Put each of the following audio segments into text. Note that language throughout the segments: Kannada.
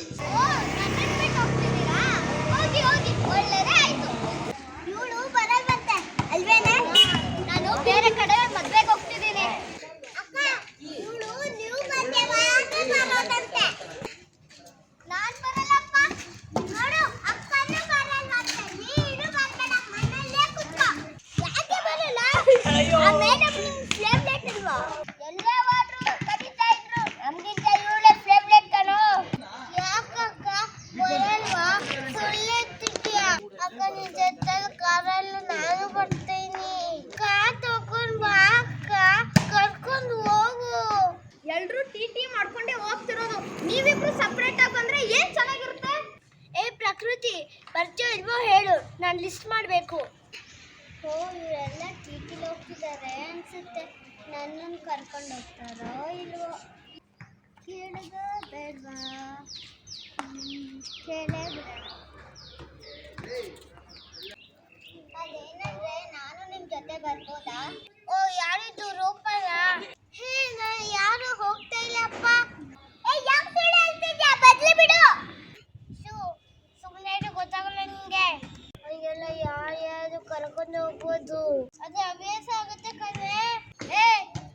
ಏನೋ ಓ, ನನ್ನನ್ ಬಿಟ್ಟು ಹೋಗ್ತಿದ್ದೀರಾ? ಹೋಗಿ ಹೋಗಿ ಒಳ್ಳೆದೇ ಆಯ್ತು ಇವಳು ಬರಲ್ವಂತೆ ಅಲ್ವೇನೆ ನಾನು ಬೇರೆ ಕಡೆ ಮದ್ವೆಗೆ ಹೋಗ್ತಿದ್ದೀನಿ ಅಕ್ಕ ಇವಳು ನೀವು ಬಂದೆ ಮಾತ್ರ ಬರೋದಂತೆ ನಾನ್ ಬರಲ್ಲಪ್ಪ ನೋಡು ಅಕ್ಕನೂ ಬರಲ್ವಂತೆ ನೀನು ಬರ್ಬೇಡ ಮನೆಯಲ್ಲೇ ಕುತ್ಕೋ ಯಾಕೆ ಬರಲ್ಲ ಆ ಮೇಡಮ್ ನಿಮ್ ಫ್ಲೇಮ್ಲೆಟ್ ಇಲ್ವಾ ಎಲ್ಲೇ ಹೋದ್ರು ಕರೀತಾ ಇದ್ರು ನಮ್ಗಿಂತ ಇವಳೆ ಫ್ಲೇಮ್ಲೆಟ್ ಕಣೋ ಯಾಕಕ್ಕ ಬರಲ್ವಾ ಸುಳ್ಳು ತಿಟ್ಟಿಯ ಅಕ್ಕ ನಿನ್ ಜೊತೆ ಕಾರಲ್ಲಿ ನಾನು ಬರ್ತೀನಿ ಕಾರ್ ತಗೊಂಡ್ ಬಾ ಅಕ್ಕ ಕರ್ಕೊಂಡು ಹೋಗು ಎಲ್ರು ಟಿ ಟಿ ಮಾಡ್ಕೊಂಡೇ ಹೋಗ್ತಿರೋದು ನೀವಿಬ್ರು ಸಪ್ರೇಟ್ ಆಗಿ ಬಂದ್ರೆ ಏನ್ ಚೆನ್ನಾಗಿರುತ್ತೆ ಏ ಪ್ರಕೃತಿ ಬರ್ತೀಯೋ ಇಲ್ವೋ ಹೇಳು ನಾನು ಲಿಸ್ಟ್ ಮಾಡಬೇಕು ಓ ಇವರೆಲ್ಲ ಟಿ ಟಿಲಿ ಹೋಗ್ತಿದ್ದಾರೆ ಅನ್ಸುತ್ತೆ. ನನ್ನನ್ನು ಕರ್ಕೊಂಡು ಹೋಗ್ತಾರೋ ಇಲ್ವೋ? ಕೇಳಿದ ಬೇಡವಾ? ಕೇಳೇ ಬಿಡೋಣ ಅದೇನಂದ್ರೆ, ನಾನು ನಿಮ್ಮ ಜೊತೆ ಬರ್ಬೋದಾ? ಓ ಯಾರಿದ್ದು ರೂಪನ? ಹೇ, ನಾನು ಯಾರು ಹೋಗ್ತಾ ಇಲ್ಲಪ್ಪ. ಏ, ಯಾಕೆ ಬಿಡು. ಶು ಸುಮ್ಮನೆ ಗೊತ್ತಾಗಲ್ಲ ನಿಂಗೆ ಹೀಗೆಲ್ಲ ಯಾರ್ಯಾರು ಕರ್ಕೊಂಡು ಹೋಗ್ಬೋದು. ಅದೇ ಹವ್ಯಾಸ ಆಗುತ್ತೆ ಕಣೆ. ಏ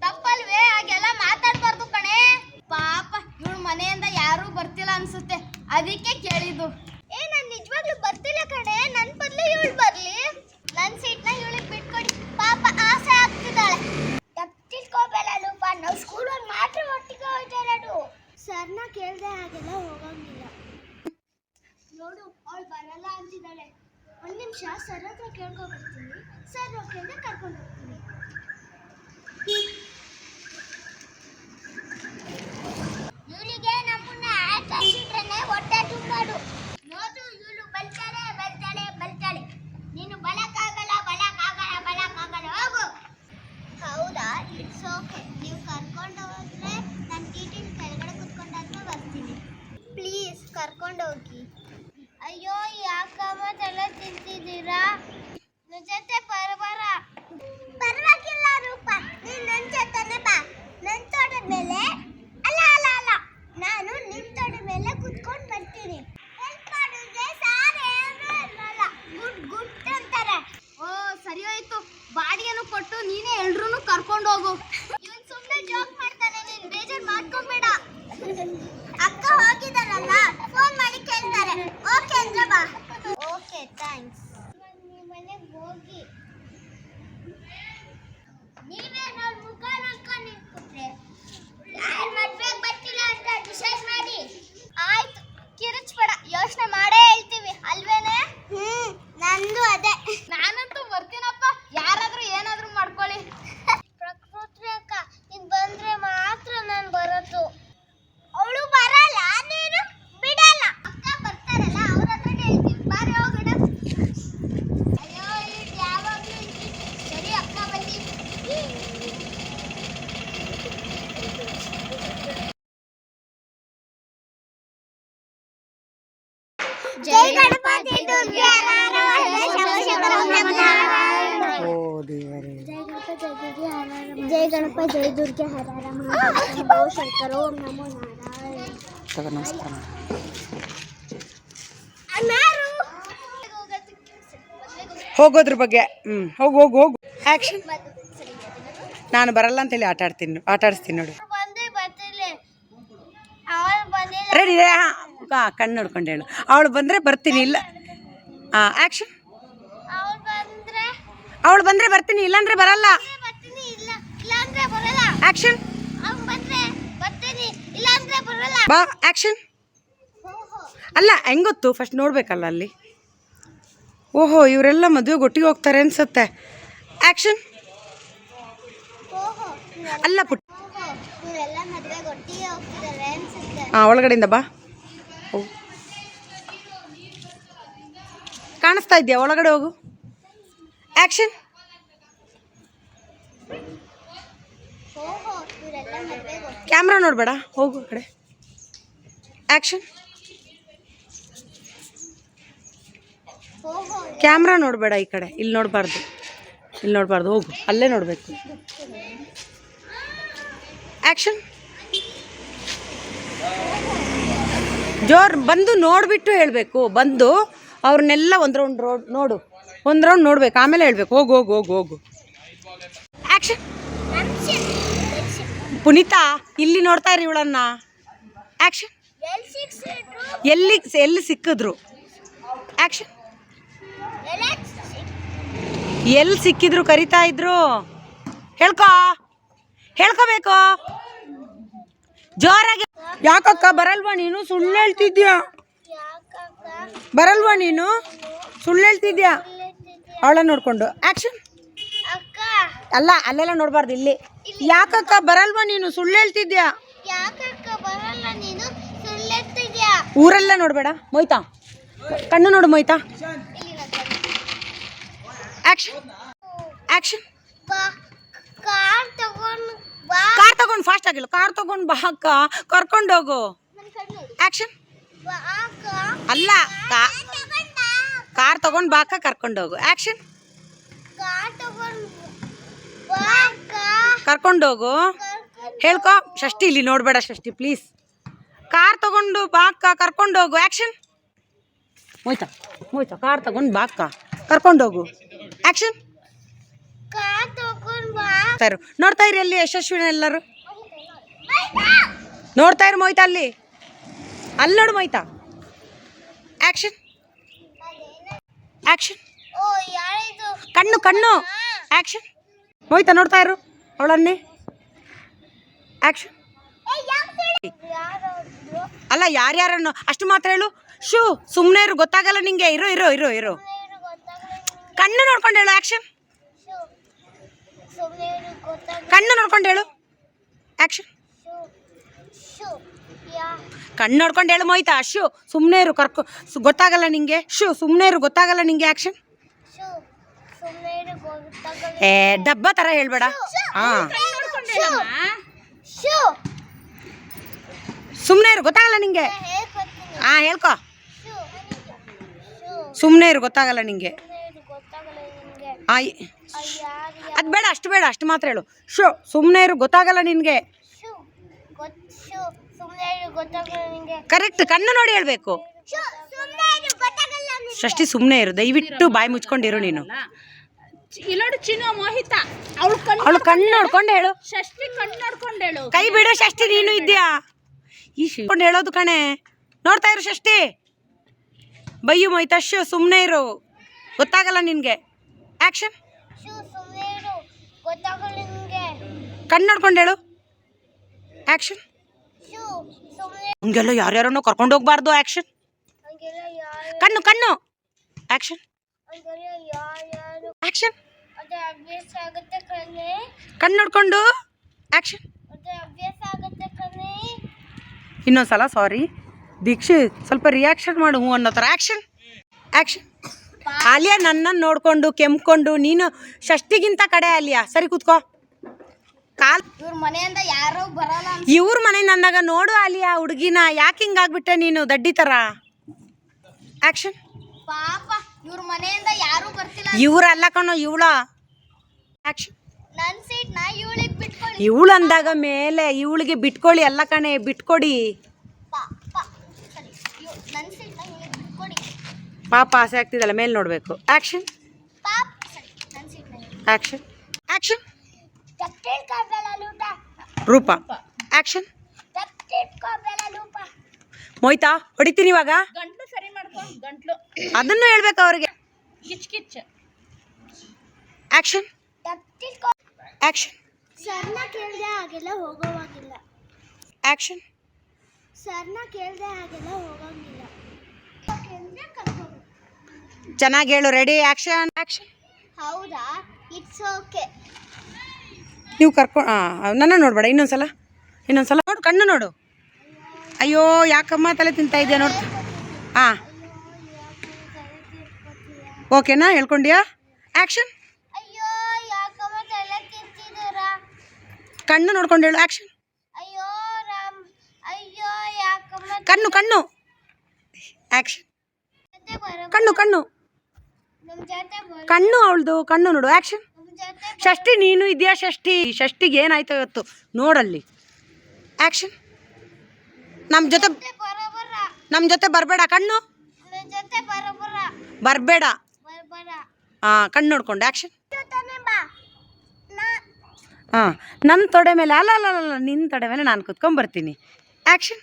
ತಪ್ಪಲ್ವೇ? ಹಾಗೆಲ್ಲ ಮಾತಾಡ್ಬಾರ್ದು ಕಣೆ. ಪಾಪ ಇವಳು ಮನೆಯಿಂದ ಯಾರೂ ಬರ್ತಿಲ್ಲ ಅನ್ಸುತ್ತೆ. ಅದಕ್ಕೆ ಕೇಳಿದ್ದು. ಏ ನಾನು ನಿಜವಾಗ್ಲೂ ಬರ್ತಿಲ್ಲ ಕಣೆ. ನನ್ನ ಬದಲು ಇವಳು ಬರ್ಲಿ. ನನ್ನ ಸೀಟ್ನ ಇವಳಿಗೆ ಬಿಟ್ಕೊಡಿ. ಪಾಪ ಆಸೆ ಆಗ್ತಿದ್ದಾಳೆ. ತಪ್ಪಿಟ್ಕೋಬೇಡ ಲೂಪ. ನಾವು ಸ್ಕೂಲಲ್ಲಿ ಮಾತ್ರ ಒಟ್ಟಿಗೆ ಹೋಗ್ತಾ ಇರೋದು ಸರ್ನ ಕೇಳ್ದೆ ಹಾಗೆಲ್ಲ ಹೋಗಂಗಿಲ್ಲ. ನೋಡು ಅವಳು ಬರಲ್ಲ ಅಂತಿದ್ದಾಳೆ. ಒಂದು ನಿಮಿಷ ಸರ್ ಹತ್ರ ಕೇಳ್ಕೊ ಬರ್ತೀನಿ ಸರ್ ಕೇಳಿದ್ರೆ ಕರ್ಕೊಂಡು ಹೋಗ್ತೀನಿ. ಇವಳಿಗೆ ನಮ್ಮನ್ನ ಆಟಾಡ್ಸಿಟ್ರೆ ಹೊಟ್ಟೆ ತುಂಬಾಡು ನೋಡು ಇವಳು ಬಲ್ತಾಳೆ ಬಲ್ತಾಳೆ ಬಲ್ತಾಳೆ. ನೀನು ಬಲಕ್ಕಾಗಲ್ಲ ಬಲಕ್ಕಾಗಲ್ಲ ಬಲಕ್ಕಾಗಲ್ಲ. ಹೋಗು. ಹೌದಾ? ಇಟ್ಸ್ ಓಕೆ ನೀವು ಕರ್ಕೊಂಡು ಹೋದ್ರೆ ನಾನು ಟಿಟಿನ ಕೆಳಗಡೆ ಕುತ್ಕೊಂಡಾದ್ರೂ ಬರ್ತೀನಿ. ಪ್ಲೀಸ್ ಕರ್ಕೊಂಡು ಹೋಗಿ. ಅಯ್ಯೋ ಯಾಕಮ್ಮ ತಲೆ ತಿಂತಿದ್ದೀರಾ? ನನ್ನ ಜೊತೆ ಬರಬಾರ ಪರವಾಗಿಲ್ಲ ರೂಪ. ನೀನ್ ನನ್ನ ಜೊತೆನೆ ಬಾ. ನನ್ನ ತೋಟದ ಮೇಲೆ. ಅಲ್ಲ ಅಲ್ಲ ಅಲ್ಲ. ನಾನು ನಿನ್ನ ತೋಟದ ಮೇಲೆ ಕುತ್ಕೊಂಡು ಬರ್ತೀನಿ. ಹೆಲ್ಪ್ ಮಾಡೋದೇ ಸಾರ್ ಏನೂ ಇರಲ್ಲ ಗುಡ್ ಗುಡ್ ಅಂತಾರೆ. ಓ ಸರಿ ಹೋಯ್ತು. ಬಾಡಿಗೆನು ಕೊಟ್ಟು ನೀನೇ ಎಲ್ರೂ ಕರ್ಕೊಂಡು ಹೋಗು ಇವನ್ ಸುಮ್ಮನೆ ಜೋಕ್ ಮಾಡ್ತಾನೆ ನೀನ್ ಬೇಜಾರ್ ಮಾಡ್ಕೊಂಬೇಡ ಅಕ್ಕ ಹೋಗಿದಾರಲ್ಲ ಫೋನ್ ಮಾಡಿ ಕೇಳ್ತಾರೆ ಓಕೆ ಅಂದ್ರೆ ಬಾ ಓಕೆ ಥ್ಯಾಂಕ್ಸ್ ನಿಮ್ಮ ಮನೆಗೆ ಹೋಗಿ ನೀವೇ ನೋಡ್ ಮುಖ ನೋಡ್ಕೊಂಡು ನಿಂತ್ಬಿಟ್ರೆ ಯಾರ್ ಮದ್ವೆಗ್ ಬರ್ತಿಲ್ಲ ಅಂತ ಡಿಸೈಡ್ ಮಾಡಿ ಆಯ್ತು ಕಿರಿಚ್ಬೇಡ ಯೋಚನೆ ಮಾಡೇ ಹೇಳ್ತೀವಿ ಅಲ್ವೇನೆ ಹ್ಮ್ ನಂದು ಅದೇ ನಾನಂತೂ ಬರ್ತೀನಪ್ಪ ಯಾರಾದ್ರೂ ಏನಾದ್ರೂ ಮಾಡ್ಕೊಳ್ಳಿ ಪ್ರಕೃತಿ ಅಕ್ಕ ನೀನ್ ಬಂದ್ರೆ ಮಾತ್ರ ನಾನು ಬರೋದು ಅವಳು ಬರಲ್ಲ ನೀನು ಬಿಡಲ್ಲ ಅಕ್ಕ ಬರ್ತಾರಲ್ಲ ಅವ್ರ ಹತ್ರನೇ ಹೇಳ್ತೀನಿ ಬಾರಿ ಹೋಗೋಣ ಅಯ್ಯೋ ಇದು ಯಾವಾಗ್ಲೂ ಹಿಂಗೆ. ಸರಿ ಅಕ್ಕ ಬನ್ನಿ ಜೈ ಗಣಪತಿ ದುರ್ಗೆ ಓ ದೇವರೇ. ಜೈ ಗಣಪ ಜೈ ದುರ್ಗೆ ಹರ ಶಂಕರ ಓಂ ನಮೋ ನಾರಾಯಣ. ನಮಸ್ಕಾರ ಹೋಗೋದ್ರ ಬಗ್ಗೆ ಹ್ಞೂ ಹೋಗು ಹೋಗು ಹೋಗು. ಆ್ಯಕ್ಷನ್ ನಾನು ಬರಲ್ಲ ಅಂತ ಹೇಳಿ ಆಟಾಡ್ತೀನಿ ಆಟ ನೋಡಿ. ರೆಡಿ ಹಾಂ. ಕಣ್ಣು ನೋಡ್ಕೊಂಡು ಹೇಳು. ಅವಳು ಬಂದರೆ ಬರ್ತೀನಿ ಇಲ್ಲ. ಹಾಂ ಆ್ಯಕ್ಷನ್ ಅವಳು ಬಂದ್ರೆ ಬರ್ತೀನಿ ಇಲ್ಲಾಂದ್ರೆ ಬರಲ್ಲ. ಆ್ಯಕ್ಷನ್ ಬಾ ಆ್ಯಕ್ಷನ್ ಅಲ್ಲ ಹೆಂಗೊತ್ತು ಫಸ್ಟ್ ನೋಡಬೇಕಲ್ಲ ಅಲ್ಲಿ. ಓಹೋ ಇವರೆಲ್ಲ ಮದುವೆಗೆ ಒಟ್ಟಿಗೆ ಹೋಗ್ತಾರೆ ಅನ್ಸುತ್ತೆ. ಆ್ಯಕ್ಷನ್ ಅಲ್ಲ ಪುಟ್ಟ ಹಾಂ ಒಳಗಡೆಯಿಂದ ಬಾ. ಹೋಗು ಕಾಣಿಸ್ತಾ ಇದೆಯಾ? ಒಳಗಡೆ ಹೋಗು. ಆ್ಯಕ್ಷನ್ ಕ್ಯಾಮ್ರಾ ನೋಡಬೇಡ, ಹೋಗು ಕಡೆ. ಆ್ಯಕ್ಷನ್ ಕ್ಯಾಮ್ರಾ ನೋಡಬೇಡ ಈ ಕಡೆ, ಇಲ್ಲಿ ನೋಡಬಾರ್ದು. ಇಲ್ಲಿ ನೋಡಬಾರ್ದು, ಹೋಗು, ಅಲ್ಲೇ ನೋಡಬೇಕು. ಆ್ಯಕ್ಷನ್ ಜೋರ್ ಬಂದು ನೋಡಿಬಿಟ್ಟು ಹೇಳಬೇಕು. ಬಂದು ಅವ್ರನ್ನೆಲ್ಲ ಒಂದು ರೌಂಡ್ ರೋಡ್ ನೋಡು. ಒಂದು ರೌಂಡ್ ನೋಡ್ಬೇಕು. ಆಮೇಲೆ ಹೇಳ್ಬೇಕು. ಹೋಗು ಹೋಗು ಹೋಗು ಹೋಗು. ಆ್ಯಕ್ಷನ್ ಪುನೀತಾ, ಇಲ್ಲಿ ನೋಡ್ತಾ ಇರಿ ಇವಳನ್ನ. ಆ್ಯಕ್ಷನ್ ಎಲ್ಲಿ ಎಲ್ಲಿ ಸಿಕ್ಕಿದ್ರು? ಆ್ಯಕ್ಷನ್ ಎಲ್ಲಿ ಸಿಕ್ಕಿದ್ರು ಕರಿತಾ ಇದ್ರು? ಹೇಳ್ಕೋ. ಹೇಳ್ಕೋಬೇಕು. ಜೋರಾಗಿ. ಯಾಕಕ್ಕ ಬರಲ್ವಾ ನೀನು? ಸುಳ್ಳು ಹೇಳ್ತಿದ್ಯಾ? ಯಾಕಕ್ಕ ಬರಲ್ವಾ ನೀನು? ಸುಳ್ಳು ಹೇಳ್ತಿದ್ಯಾ? ಅವಳ ನೋಡ್ಕೊಂಡು. ಆಕ್ಷನ್ ಅಕ್ಕ. ಅಲ್ಲ ಅಲ್ಲೆಲ್ಲ ನೋಡಬಾರ್ದು ಇಲ್ಲಿ. ಯಾಕಕ್ಕ ಬರಲ್ವಾ ನೀನು? ಸುಳ್ಳು ಹೇಳ್ತಿದ್ಯಾ? ಯಾಕಕ್ಕ ಬರಲ್ಲ ನೀನು? ಸುಳ್ಳೆತ್ತಿದ್ಯಾ ಊರೆಲ್ಲ ನೋಡಬೇಡ. ಮೊಯ್ತಾ? ಕಣ್ಣು ನೋಡು ಮೊಯ್ತಾ. ಇಲ್ಲಿ ಆಕ್ಷನ್ ಆಕ್ಷನ್ ಕಾರ್ ತಗೊಂಡು ಕಾರ್ ತಗೊಂಡು ಫಾಸ್ಟ್ ಆಗಿಲ್ಲ. ಕಾರ್ ತಗೊಂಡು ಬಾ ಅಕ್ಕ. ಕರ್ಕೊಂಡೋಗು ಆಕ್ಷನ್ ಅಲ್ಲ ಕಾರ್ ತಗೊಂಡು ಬಾ. ಅಕ್ಕ ಕರ್ಕೊಂಡೋಗು ಆಕ್ಷನ್ ಕರ್ಕೊಂಡೋಗು ಕರ್ಕೊಂಡ್ ಹೇಳ್ಕೊ. ಷಷ್ಠಿ ಇಲ್ಲಿ ನೋಡ್ಬೇಡ ಷಷ್ಠಿ ಪ್ಲೀಸ್ ಕಾರ್ ತಗೊಂಡು ಬಾ ಅಕ್ಕ ಕರ್ಕೊಂಡೋಗು ಆಕ್ಷನ್ ಹೋಯ್ತಾ? ಹೋಯ್ತಾ? ಕಾರ್ ತಗೊಂಡು ಬಾ ಅಕ್ಕ. ಕರ್ಕೊಂಡೋಗು ಆಕ್ಷನ್ ನೋಡ್ತಾ ಇರಿ. ಅಲ್ಲಿ ಯಶಸ್ವಿನ ಎಲ್ಲರೂ. ನೋಡ್ತಾ ಇರು ಮೊಯ್ತಾ ಅಲ್ಲಿ. ಅಲ್ಲಿ ನೋಡು ಮೊಯ್ತಾ ಓ ಯಾರಿದು ಕಣ್ಣು ಕಣ್ಣು. ಆಕ್ಷನ್ ಮೊಯ್ತಾ ನೋಡ್ತಾ ಇರು. ಅವಳನ್ನೇ. ಆಕ್ಷನ್ ಯಾರು ಅಲ್ಲ, ಯಾರ್ಯಾರನ್ನು? ಅಷ್ಟು ಮಾತ್ರ ಹೇಳು. ಶೂ ಸುಮ್ಮನೆ ಇರು. ಗೊತ್ತಾಗಲ್ಲ ನಿಂಗೆ. ಇರೋ ಇರೋ ಇರೋ ಇರೋ. ಕಣ್ಣು ನೋಡ್ಕೊಂಡು ಹೇಳು. ಆಕ್ಷನ್ ಕಣ್ಣು ನೋಡ್ಕೊಂಡು ಹೇಳು. ಆಕ್ಷನ್ ಶು ಶು ಯಾ. ಕಣ್ಣು ನೋಡ್ಕೊಂಡು ಹೇಳು ಮೊಯ್ತಾ ಶೂ ಸುಮ್ಮನೆ ಇರು ಕರ್ಕೊ ಗೊತ್ತಾಗಲ್ಲ ನಿಂಗೆ. ಶೂ ಸುಮ್ಮನೆ ಇರು ಗೊತ್ತಾಗಲ್ಲ ನಿಂಗೆ ಆಕ್ಷನ್ ಶು ಸುಮ್ಮನೆ ಗೊತ್ತಾಗಲ್ಲ ಏ ಡಬ್ಬ ಥರ ಹೇಳ್ಬೇಡ. ಹಾಂ. ಶು ಸುಮ್ಮನೆ ಇರು ಗೊತ್ತಾಗಲ್ಲ ನಿಂಗೆ. ಹಾ ಹೇಳ್ಕೊ. ಸುಮ್ಮನೆ ಇರು ಗೊತ್ತಾಗಲ್ಲ ನಿಂಗೆ. ಆಯ್ ಅದು ಬೇಡ ಅಷ್ಟು ಬೇಡ ಅಷ್ಟು ಮಾತ್ರ ಹೇಳು. ಶೋ ಸುಮ್ಮನೆ ಇರು ಗೊತ್ತಾಗಲ್ಲ ನಿನಗೆ. ಕರೆಕ್ಟ್ ಕಣ್ಣು ನೋಡಿ ಹೇಳಬೇಕು. ಷಷ್ಟಿ ಸುಮ್ಮನೆ ಗೊತ್ತಾಗಲ್ಲ ನಿನಗೆ. ಷಷ್ಠಿ ಸುಮ್ಮನೆ ಇರು ದಯವಿಟ್ಟು ಬಾಯಿ ಮುಚ್ಕೊಂಡಿರು ನೀನು. ಇಲ್ಲೋಡು ಚಿನ್ನು ಮೋಹಿತ. ಅವಳು ಕಣ್ಣು ಅವಳು ಕಣ್ಣು ನೋಡ್ಕೊಂಡು ಹೇಳು. ಷಷ್ಟಿ ಕಣ್ಣು ನೋಡ್ಕೊಂಡು ಹೇಳು. ಕೈ ಬಿಡು ಷಷ್ಟಿ ನೀನು ಇದ್ಯಾ ಈ ಶಿಕೊಂಡು ಹೇಳೋದು ಕಣೆ. ನೋಡ್ತಾ ಇರು ಷಷ್ಟಿ ಬಯ್ಯು ಮೊಯ್ತಾ ಶು ಸುಮ್ಮನೆ ಇರು. ಗೊತ್ತಾಗಲ್ಲ ನಿನಗೆ. ಆ್ಯಕ್ಷನ್ ಕಣ್ಣು ನೋಡ್ಕೊಂಡು ಹೇಳು. ಆ್ಯಕ್ಷನ್ ಸುಮ್ಮನೆ ಹಂಗೆಲ್ಲ ಯಾರ್ಯಾರನ್ನು ಕರ್ಕೊಂಡು ಹೋಗ್ಬಾರ್ದು ಆ್ಯಕ್ಷನ್ ಕಣ್ಣು ಕಣ್ಣು. ಆ್ಯಕ್ಷನ್ ಆಕ್ಷನ್ ಆ್ಯಕ್ಷನ್ ಕಣ್ಣು ನೋಡ್ಕೊಂಡು ಆ್ಯಕ್ಷನ್ ಇನ್ನೊಂದ್ಸಲ ಸಾರಿ ದೀಕ್ಷೆ ಸ್ವಲ್ಪ ರಿಯಾಕ್ಷನ್ ಮಾಡು ಹ್ಞೂ ಅನ್ನೋ ಥರ. ಆ್ಯಕ್ಷನ್ ಆ್ಯಕ್ಷನ್ ಆಲಿಯಾ ನನ್ನನ್ನು ನೋಡಿಕೊಂಡು ಕೆಮ್ಕೊಂಡು ನೀನು ಷಷ್ಟಿಗಿಂತ ಕಡೆ ಆಲಿಯಾ? ಸರಿ ಕೂತ್ಕೋ. ಕಾಲ್ ಇವ್ರ ಮನೆಯಿಂದ ಯಾರು ಬರಲ್ಲ ಅಂತ. ಇವ್ರ ಮನೆಯಿಂದ ಅಂದಾಗ ನೋಡು ಆಲಿಯಾ ಹುಡುಗಿನ ಯಾಕೆ ಹಿಂಗಾಗ್ಬಿಟ್ಟೆ ನೀನು ದಡ್ಡಿ ಥರ ಆ್ಯಕ್ಷನ್ ಪಾಪ ಇವ್ರ ಮನೆಯಿಂದ ಯಾರು ಬರ್ತಿಲ್ಲ. ಇವ್ರಲ್ಲ ಕಣೋ ಇವಳ. ಆ್ಯಕ್ಷನ್ ನನ್ ಸೀಟ್ ನಾ ಇವಳಿಗೆ ಬಿಟ್ಕೊಳ್ಳಿ ಇವಳು ಅಂದಾಗ ಮೇಲೆ ಇವಳಿಗೆ ಬಿಟ್ಕೊಳ್ಳಿ ಅಲ್ಲ ಕಣೆ ಬಿಟ್ಕೊಡಿ. ಪಾ ಪಾ ಸರಿ. ನನ್ನ ಸೀಟ್ ನಾ ಇವಳಿಗೆ ಬಿಟ್ಕೊಡಿ. ಪಾಪ ಆಸೆ ಆಗ್ತಿದಲ್ಲ ಮೇಲೆ ನೋಡಬೇಕು. ಆ್ಯಕ್ಷನ್ ಆಕ್ಷನ್ ಸರಿ. ನನ್ನ ಸೀಟ್ ನಾ ಆ್ಯಕ್ಷನ್ ಆ್ಯಕ್ಷನ್ ರೂಪ. ಲೂಪ ಮೊಯ್ತಾ ಹೊಡಿತೀನಿ ಇವಾಗ. ಗಂಟ್ಲು ಸರಿ ಮಾಡ್ಕೊ ಗಂಟ್ಲು. ಅದನ್ನು ಹೇಳ್ಬೇಕು ಅವ್ರಿಗೆ. ಕಿಚ್ ಕಿಚ್. ಆ್ಯಕ್ಷನ್ ತಟ್ಟಿಟ್ಕೋ ಆ್ಯಕ್ಷನ್ ಸರ್ನ ಕೇಳದೆ ಹಾಗೆಲ್ಲ ಹೋಗೋವಾಗಿಲ್ಲ. ಆಕ್ಷನ್ ಸರ್ನ ಕೇಳ್ದೇ ಹಾಗೆಲ್ಲ ಹೋಗೋಂಗಿಲ್ಲ. ಕರ್ಕೊಂಡು ಚೆನ್ನಾಗಿ ಹೇಳು ರೆಡಿ ಆಕ್ಷನ್ ಆಕ್ಷನ್ ಹೌದಾ? ಇಟ್ಸ್ ಓಕೆ ನೀವು ಕರ್ಕೊಂಡು ಹಾಂ ನನ್ನ ನೋಡಬೇಡ ಇನ್ನೊಂದು ಸಲ ಇನ್ನೊಂದು ಸಲ ನೋಡು ಕಣ್ಣು ನೋಡು. ಅಯ್ಯೋ ಯಾಕಮ್ಮ ತಲೆ ತಿಂತಾ ಇದೆಯಾ ನೋಡು. ಹಾಂ ಓಕೆನಾ ಹೇಳ್ಕೊಂಡಿಯಾ? ಆ್ಯಕ್ಷನ್ ಕಣ್ಣು ನೋಡ್ಕೊಂಡು ಹೇಳು ಆ್ಯಕ್ಷನ್ ಕಣ್ಣು ಕಣ್ಣು. ಆ್ಯಕ್ಷನ್ ಕಣ್ಣು ಕಣ್ಣು. ಕಣ್ಣು ಅವಳದು ಕಣ್ಣು ನೋಡು ಆ್ಯಕ್ಷನ್ ಷಷ್ಠಿ ನೀನು ಇದೆಯಾ ಷಷ್ಠಿ? ಷಷ್ಠಿಗೆ ಏನಾಯ್ತು ಇವತ್ತು? ನೋಡಲ್ಲಿ. ಆ್ಯಕ್ಷನ್ ನಮ್ಮ ಜೊತೆ ನಮ್ಮ ಜೊತೆ ಬರಬೇಡ ಕಣ್ಣು. ಬರಬೇಡ. ಹಾಂ ಕಣ್ಣು ನೋಡ್ಕೊಂಡು ಆ್ಯಕ್ಷನ್ ಹಾಂ ನನ್ನ ತೊಡೆ ಮೇಲೆ ಅಲ್ಲ ಅಲ್ಲ ಅಲ್ಲ ನಿನ್ನ ತೊಡೆ ಮೇಲೆ ನಾನು ಕುತ್ಕೊಂಬರ್ತೀನಿ ಆ್ಯಕ್ಷನ್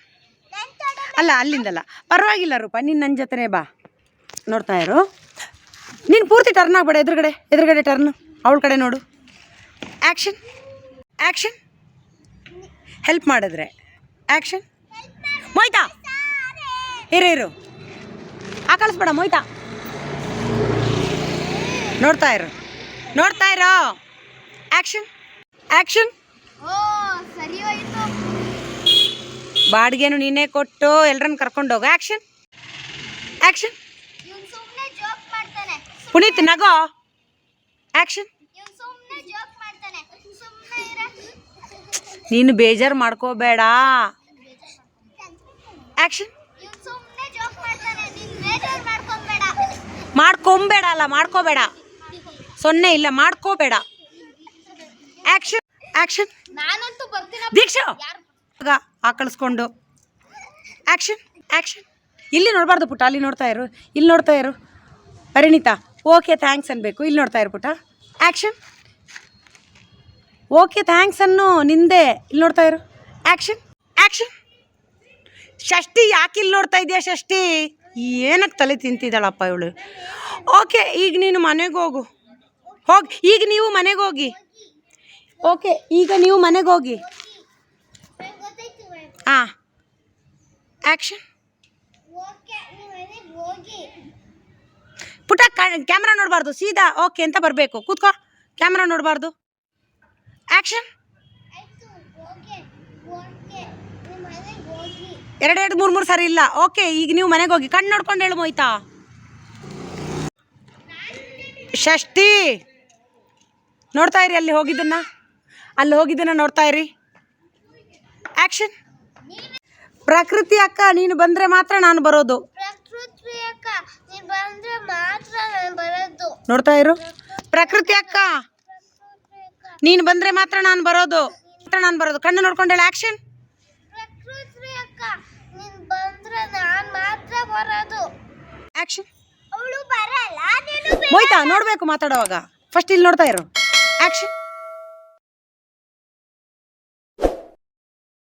ಅಲ್ಲ ಅಲ್ಲಿಂದಲ್ಲ. ಪರವಾಗಿಲ್ಲ ರೂಪ ನೀನು ನನ್ನ ಜೊತೆನೇ ಬಾ. ನೋಡ್ತಾ ಇರು. ನೀನು ಪೂರ್ತಿ ಟರ್ನ್ ಆಗ್ಬೇಡ ಎದುರುಗಡೆ ಎದುರುಗಡೆ ಟರ್ನ್ ಅವಳ ಕಡೆ ನೋಡು. ಆ್ಯಕ್ಷನ್ ಆ್ಯಕ್ಷನ್ ಹೆಲ್ಪ್ ಮಾಡಿದ್ರೆ. ಆ್ಯಕ್ಷನ್ ಮೊಯ್ತಾ ಇರು ಇರು. ಆ ಕಳಿಸ್ಬೇಡ ಮೊಯ್ತಾ ನೋಡ್ತಾ ಇರು. ನೋಡ್ತಾ ಇರೋ. ಆ್ಯಕ್ಷನ್ ಆ್ಯಕ್ಷನ್ ಬಾಡಿಗೆನು ನೀನೇ ಕೊಟ್ಟು ಎಲ್ಲರನ್ನ ಕರ್ಕೊಂಡು ಹೋಗು. ಆ್ಯಕ್ಷನ್ ಆ್ಯಕ್ಷನ್ ಪುನೀತ್ ನಗೋ. ಆ್ಯಕ್ಷನ್ ನೀನು ಬೇಜಾರು ಮಾಡ್ಕೋಬೇಡ. ಆ್ಯಕ್ಷನ್ ಮಾಡ್ಕೊಂಬೇಡ. ಅಲ್ಲ ಮಾಡ್ಕೋಬೇಡ. ಸೊನ್ನೆ ಇಲ್ಲ ಮಾಡ್ಕೋಬೇಡ. Action action Deeksha. ಆಕಳಿಸ್ಕೊಂಡು ಆ ಆಕ್ಷನ್ ಆ್ಯಕ್ಷನ್ ಆ್ಯಕ್ಷನ್ ಇಲ್ಲಿ ನೋಡಬಾರ್ದು ಪುಟ್ಟ ಅಲ್ಲಿ ನೋಡ್ತಾ ಇರು ಇಲ್ಲಿ ನೋಡ್ತಾ ಇರು. ಪರಿಣಿತಾ ಓಕೆ ಥ್ಯಾಂಕ್ಸ್ ಅನ್ಬೇಕು. ಇಲ್ಲಿ ನೋಡ್ತಾ ಇರ್ಬಿಟ್ಟ. ಆ್ಯಕ್ಷನ್ ಓಕೆ ಥ್ಯಾಂಕ್ಸ್ ಅನ್ನು ನಿಂದೆ. ಇಲ್ಲಿ ನೋಡ್ತಾ ಇರು. ಆ್ಯಕ್ಷನ್ ಆ್ಯಕ್ಷನ್ ಷಷ್ಠಿ ಯಾಕೆ ಇಲ್ಲಿ ನೋಡ್ತಾ ಇದೆಯಾ ಷಷ್ಠಿ? ಏನಕ್ಕೆ ತಲೆ ತಿಂತಿದ್ದಾಳಪ್ಪ ಇವಳು? ಓಕೆ ಈಗ ನೀನು ಮನೆಗೆ ಹೋಗು. ಹೋಗಿ ಈಗ ನೀವು ಮನೆಗೆ ಹೋಗಿ. ಓಕೆ ಈಗ ನೀವು ಮನೆಗೆ ಹೋಗಿ. ಹಾಂ ಆ್ಯಕ್ಷನ್ ಹೋಗಿ ಕ್ಯಾಮ್ರಾ ನೋಡಬಾರ್ದು, ಸೀದಾ, ಓಕೆ ಅಂತ ಬರಬೇಕು. ಕೂತ್ಕೋ, ಕ್ಯಾಮ್ರಾ ನೋಡಬಾರ್ದು. ಆ್ಯಕ್ಷನ್ ಎರಡೆರಡು ಮೂರು ಮೂರು ಸರಿ ಇಲ್ಲ. ಓಕೆ, ಈಗ ನೀವು ಮನೆಗೆ ಹೋಗಿ ಕಣ್ಣು ನೋಡ್ಕೊಂಡು ಹೇಳು ಮೊಯ್ತಾ ಷಷ್ಠಿ. ನೋಡ್ತಾ ಇರಿ ಅಲ್ಲಿ ಹೋಗಿದ್ದನ್ನ. ಅಲ್ಲಿ ಹೋಗಿದ್ದನ್ನ ನೋಡ್ತಾ ಇರಿ. ಆ್ಯಕ್ಷನ್ ಪ್ರಕೃತಿ ಅಕ್ಕ, ನೀನು ಬಂದರೆ ಮಾತ್ರ ನಾನು ಬರೋದು ಪ್ರಕೃತಿ ಅಕ್ಕ ನೀವು ಬಂದ್ರೆ ಮಾತ್ರ ನಾನು ಬರೋದು. ನೋಡ್ತಾ ಇರು. ಪ್ರಕೃತಿ ಅಕ್ಕ. ನೀನು ಬಂದರೆ ಮಾತ್ರ ನಾನು ಬರೋದು. ಮಾತ್ರ ನಾನು ಬರೋದು. ಕಣ್ಣು ನೋಡ್ಕೊಂಡೇಳ ಆ್ಯಕ್ಷನ್ ಪ್ರಕೃತಿ ಅಕ್ಕ ನೀನು ಬಂದ್ರೆ ನಾನು ಮಾತ್ರ ಬರೋದು. ಆ್ಯಕ್ಷನ್ ಅವಳು ಬರಲ್ಲ ನೀನು ಬೆ- ಮೊಯ್ತಾ ನೋಡಬೇಕು ಮಾತಾಡೋವಾಗ. ಫಸ್ಟ್ ಇಲ್ಲಿ ನೋಡ್ತಾ ಇರು. ಆ್ಯಕ್ಷನ್